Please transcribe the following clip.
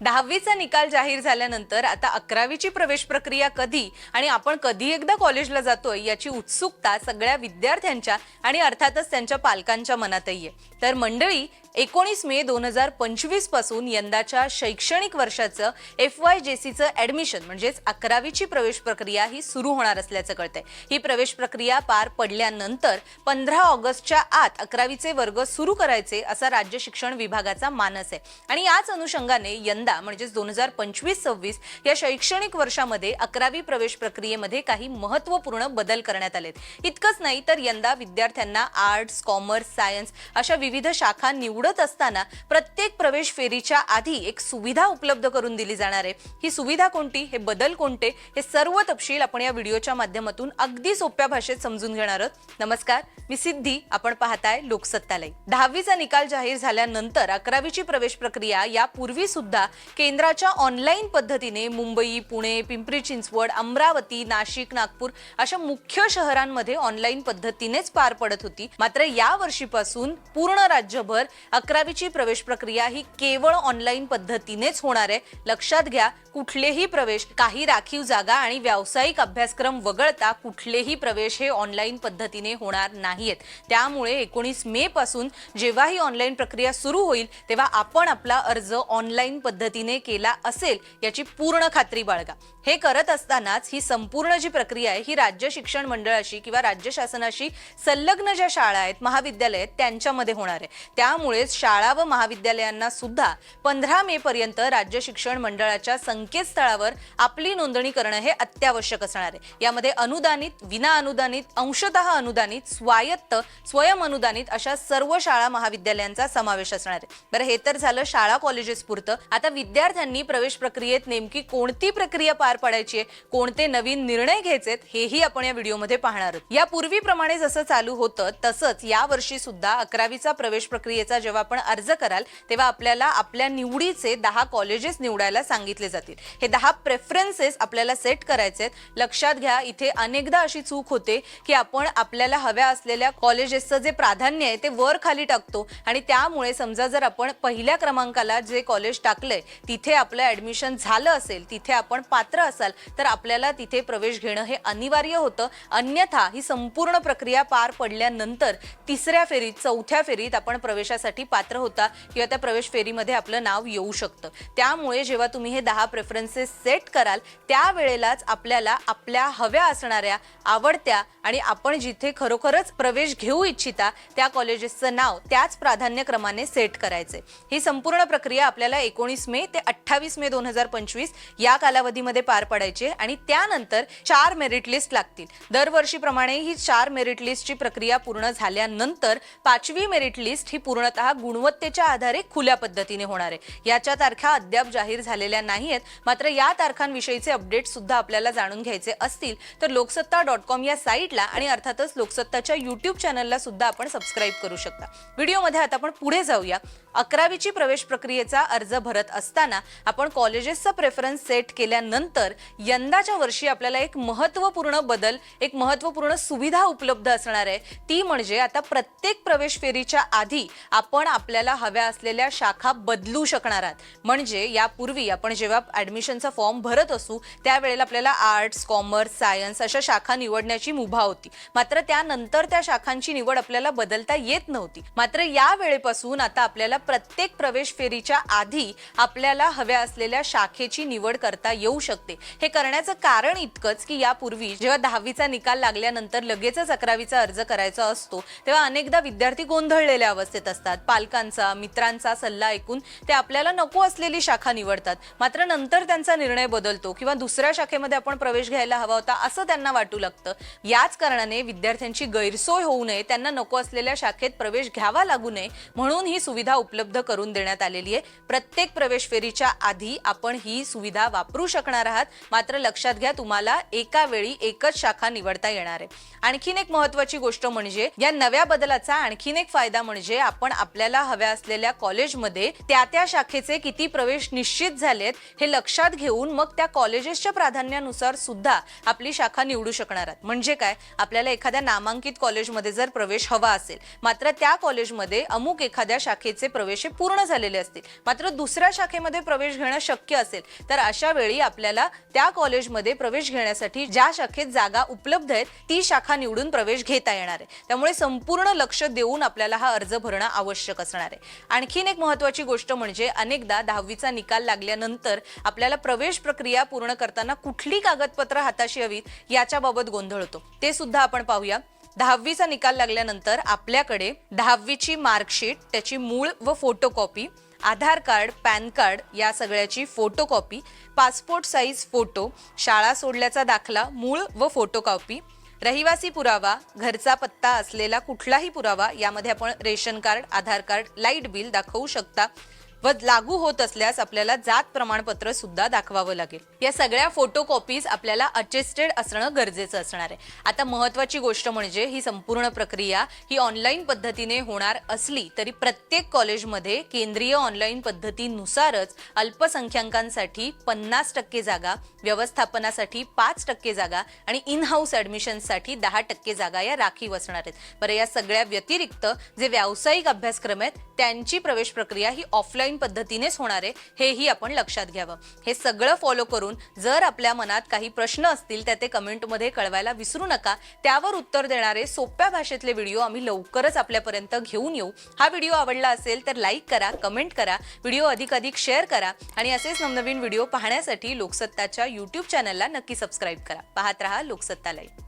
दहावीचा निकाल जाहीर झाल्यानंतर आता अकरावीची प्रवेश प्रक्रिया कधी आणि आपण कधी एकदा कॉलेजला जातोय याची उत्सुकता सगळ्या विद्यार्थ्यांच्या आणि अर्थातच त्यांच्या पालकांच्या मनातही आहे. तर मंडळी एकोणीस मे दोन हजार पंचवीसपासून यंदाच्या शैक्षणिक वर्षाचं एफ वाय जे सीचं ऍडमिशन म्हणजेच अकरावीची प्रवेश प्रक्रिया ही सुरू होणार असल्याचं कळतंय. ही प्रवेश प्रक्रिया पार पडल्यानंतर पंधरा ऑगस्टच्या आत अकरावीचे वर्ग सुरू करायचे असा राज्य शिक्षण विभागाचा मानस आहे. आणि याच अनुषंगाने यंदा म्हणजेच दोन हजार पंचवीस सव्वीस या शैक्षणिक वर्षामध्ये अकरावी प्रवेश प्रक्रियेमध्ये काही महत्त्वपूर्ण बदल करण्यात आलेत. इतकंच नाही तर यंदा विद्यार्थ्यांना आर्ट्स कॉमर्स सायन्स अशा विविध शाखा निवडत असताना प्रत्येक प्रवेश फेरीच्या आधी एक सुविधा उपलब्ध करून दिली जाणार आहे. ही सुविधा कोणती? हे बदल कोणते? हे सर्व तपशील आपण या व्हिडिओच्या माध्यमातून अगदी सोप्या भाषेत समजून घेणार आहोत. नमस्कार मी सिद्धी. आपण पाहताय लोकसत्तालय. दहावीचा निकाल जाहीर झाल्यानंतर अकरावीची प्रवेश प्रक्रिया यापूर्वी सुद्धा केंद्राच्या ऑनलाईन पद्धतीने मुंबई पुणे पिंपरी चिंचवड अमरावती नाशिक नागपूर अशा मुख्य शहरांमध्ये ऑनलाईन पद्धतीनेच पार पडत होती. मात्र या वर्षीपासून पूर्ण राज्यभर अकरावीची प्रवेश प्रक्रिया ही केवळ ऑनलाईन पद्धतीनेच होणार आहे. लक्षात घ्या कुठलेही प्रवेश काही राखीव जागा आणि व्यावसायिक अभ्यासक्रम वगळता कुठलेही प्रवेश हे ऑनलाईन पद्धतीने होणार नाहीत त्यामुळे एकोणीस मे पासून जेव्हाही ऑनलाईन प्रक्रिया सुरू होईल तेव्हा आपण आपला अर्ज ऑनलाईन पद्धतीने केला असेल याची पूर्ण खात्री बाळगा. हे करत असतानाच ही संपूर्ण जी प्रक्रिया आहे ही राज्य शिक्षण मंडळाशी किंवा राज्य शासनाशी संलग्न ज्या शाळा आहेत महाविद्यालय आहेत त्यांच्यामध्ये होणार आहे. त्यामुळेच शाळा व महाविद्यालयांना सुद्धा पंधरा मे पर्यंत राज्य शिक्षण मंडळाच्या संकेतस्थळावर आपली नोंदणी करणं हे अत्यावश्यक असणार आहे. यामध्ये अनुदानित विना अनुदानित अंशतः अनुदानित स्वायत्त स्वयं अनुदानित अशा सर्व शाळा महाविद्यालयांचा समावेश असणार आहे. बरं हे तर झालं शाळा कॉलेजेस पुरतं. आता विद्यार्थ्यांनी प्रवेश प्रक्रियेत नेमकी कोणती प्रक्रिया पार पाडायची आहे कोणते नवीन निर्णय घ्यायचे हेही आपण या व्हिडिओमध्ये पाहणार आहोत. या पूर्वीप्रमाणे जसं चालू होतं तसंच यावर्षी सुद्धा अकरावीचा प्रवेश प्रक्रियेचा जेव्हा आपण अर्ज कराल तेव्हा आपल्याला आपल्या निवडीचे दहा कॉलेजेस निवडायला सांगितले जातील हे दहा प्रेफरन्सेस आपल्याला सेट करायचे आहेत. लक्षात घ्या इथे अनेकदा अशी चूक होते की आपण आपल्याला हव्या असलेल्या कॉलेजेसचं जे प्राधान्य आहे ते वर खाली टाकतो. आणि त्यामुळे समजा जर आपण पहिल्या क्रमांकाला जे कॉलेज टाकलंय तिथे आपलं ऍडमिशन झालं असेल तिथे आपण पात्र असाल तर आपल्याला तिथे प्रवेश घेणं हे अनिवार्य होतं. अन्यथा ही संपूर्ण प्रक्रिया पार पडल्यानंतर तिसऱ्या फेरीत चौथ्या फेरीत आपण प्रवेशासाठी पात्र होता किंवा त्या प्रवेश फेरीमध्ये आपलं नाव येऊ शकतं. त्यामुळे जेव्हा तुम्ही हे दहा प्रेफरन्सेस सेट कराल त्यावेळेलाच आपल्याला आपल्या हव्या असणाऱ्या आवडत्या आणि आपण जिथे खरोखरच प्रवेश घेऊ इच्छिता त्या कॉलेजेसचं नाव त्याच प्राधान्यक्रमाने सेट करायचे. ही संपूर्ण प्रक्रिया आपल्याला एकोणीस मे ते अठ्ठावीस मे दोन हजार पंचवीस या कालावधीमध्ये पार पडायची आणि त्यानंतर चार मेरिट लिस्ट लागतील. दरवर्षीप्रमाणे ही चार मेरिट लिस्टची प्रक्रिया पूर्ण झाल्यानंतर पाचवी मेरिट लिस्ट ही पूर्णतः गुणवत्तेच्या आधारे खुल्या पद्धतीने होणार आहे. याच्या तारखा अद्याप जाहीर झालेल्या नाहीयेत मात्र या तारखांविषयीचे अपडेट सुद्धा आपल्याला जाणून घ्यायचे असतील तर लोकसत्ता डॉट कॉम या साईटला आणि अर्थातच लोकसत्ताच्या युट्यूब चॅनलला सुद्धा आपण सबस्क्राईब करू शकता. व्हिडिओमध्ये आता आपण पुढे जाऊया. अकरावीची प्रवेश प्रक्रियेचा अर्ज भरत असताना आपण कॉलेजेसचा प्रेफरन्स सेट केल्यानंतर यंदाच्या वर्षी आपल्याला एक महत्त्वपूर्ण बदल एक महत्त्वपूर्ण सुविधा उपलब्ध असणार आहे. ती म्हणजे आता प्रत्येक प्रवेश फेरीच्या आधी आपण आपल्याला हव्या असलेल्या शाखा बदलू शकणार आहात. म्हणजे यापूर्वी आपण जेव्हा ऍडमिशनचा फॉर्म भरत असू त्यावेळेला आपल्याला आर्ट्स कॉमर्स सायन्स अशा शाखा निवडण्याची मुभा होती. मात्र त्यानंतर त्या शाखांची निवड आपल्याला बदलता येत नव्हती. मात्र या वेळेपासून आता आपल्याला प्रत्येक प्रवेश फेरीच्या आधी आपल्याला हव्या असलेल्या शाखेची निवड करता येऊ शकते. हे करण्याचं कारण इतकंच की यापूर्वी जेव्हा दहावीचा निकाल लागल्यानंतर लगेचच अकरावीचा अर्ज करायचा असतो तेव्हा अनेकदा विद्यार्थी गोंधळलेल्या अवस्थेत असतात. पालकांचा मित्रांचा सल्ला ऐकून ते आपल्याला नको असलेली शाखा निवडतात. मात्र नंतर त्यांचा निर्णय बदलतो किंवा दुसऱ्या शाखेमध्ये आपण प्रवेश घ्यायला हवा होता असं त्यांना वाटू लागतं. याच कारणाने विद्यार्थ्यांची गैरसोय होऊ नये त्यांना नको असलेल्या शाखेत प्रवेश घ्यावा लागू नये म्हणून ही सुविधा उपलब्ध करून देण्यात आलेली आहे. प्रत्येक प्रवेश फेरीच्या आधी आपण ही सुविधा वापरू शकणार आहात. मात्र लक्षात घ्या तुम्हाला एका वेळी एकच शाखा निवडता येणार आहे. आणखीन एक महत्वाची गोष्ट म्हणजे या नव्या बदलाचा आणखीन एक फायदा म्हणजे आपण आपल्याला हव्या असलेल्या कॉलेजमध्ये त्या त्या शाखेचे किती प्रवेश निश्चित झालेत हे लक्षात घेऊन मग त्या कॉलेजेसच्या प्राधान्यानुसार सुद्धा आपली शाखा निवडू शकणार आहात. म्हणजे काय? आपल्याला एखाद्या नामांकित कॉलेजमध्ये जर प्रवेश हवा असेल मात्र त्या कॉलेजमध्ये अमुक एखाद्या शाखेचे प्रवेश हे पूर्ण झालेले असतील. मात्र दुसऱ्या शाखेमध्ये प्रवेश घेणं शक्य असेल तर अशा वेळी आपल्याला त्या कॉलेजमध्ये प्रवेश घेण्यासाठी ज्या शाखेत जागा उपलब्ध आहेत ती शाखा निवडून प्रवेश घेता येणार आहे. त्यामुळे संपूर्ण लक्ष देऊन आपल्याला हा अर्ज भरणं आवश्यक असणार आहे. आणखीन एक महत्वाची गोष्ट म्हणजे अनेकदा दहावीचा निकाल लागल्यानंतर आपल्याला प्रवेश प्रक्रिया पूर्ण करताना कुठली कागदपत्र हाताशी हवीत याच्याबाबत गोंधळ होतो. ते सुद्धा आपण पाहूया. दहावीचा निकाल लागल्यानंतर आपल्याकडे दहावीची मार्कशीट त्याची मूळ व photocopy Aadhaar card PAN card या सगळ्याची फोटोकॉपी पासपोर्ट साईज फोटो शाळा सोडल्याचा दाखला मूळ व फोटोकॉपी रहिवासी पुरावा घरचा पत्ता असलेला कुठलाही पुरावा यामध्ये आपण ration card Aadhaar card light bill दाखवू शकता. व लागू होत असल्यास आपल्याला जात प्रमाणपत्र सुद्धा दाखवावं लागेल. या सगळ्या फोटो कॉपीज आपल्याला अटेस्टेड असणं गरजेचं असणार आहे. आता महत्वाची गोष्ट म्हणजे ही संपूर्ण प्रक्रिया ही ऑनलाईन पद्धतीने होणार असली तरी प्रत्येक कॉलेजमध्ये केंद्रीय ऑनलाईन पद्धतीनुसारच अल्पसंख्याकांसाठी पन्नास टक्के जागा व्यवस्थापनासाठी पाच टक्के जागा आणि इन हाऊस ऍडमिशनसाठी दहा टक्के जागा या राखीव असणार आहेत. बरं या सगळ्या व्यतिरिक्त जे व्यावसायिक अभ्यासक्रम आहेत त्यांची प्रवेश प्रक्रिया ही ऑफलाईन पद्धतीनेच होणार आहे हेही आपण लक्षात घ्यावं. हे सगळं फॉलो करून जर आपल्या मनात काही प्रश्न असतील त्या ते कमेंटमध्ये कळवायला विसरू नका. त्यावर उत्तर देणारे सोप्या भाषेतले व्हिडिओ आम्ही लवकरच आपल्यापर्यंत घेऊन येऊ. हा व्हिडिओ आवडला असेल तर लाईक करा कमेंट करा व्हिडिओ अधिकाधिक शेअर करा आणि असेच नवनवीन व्हिडिओ पाहण्यासाठी लोकसत्ताच्या युट्यूब चॅनलला नक्की सबस्क्राईब करा. पाहत रहा लोकसत्ता लाईव्ह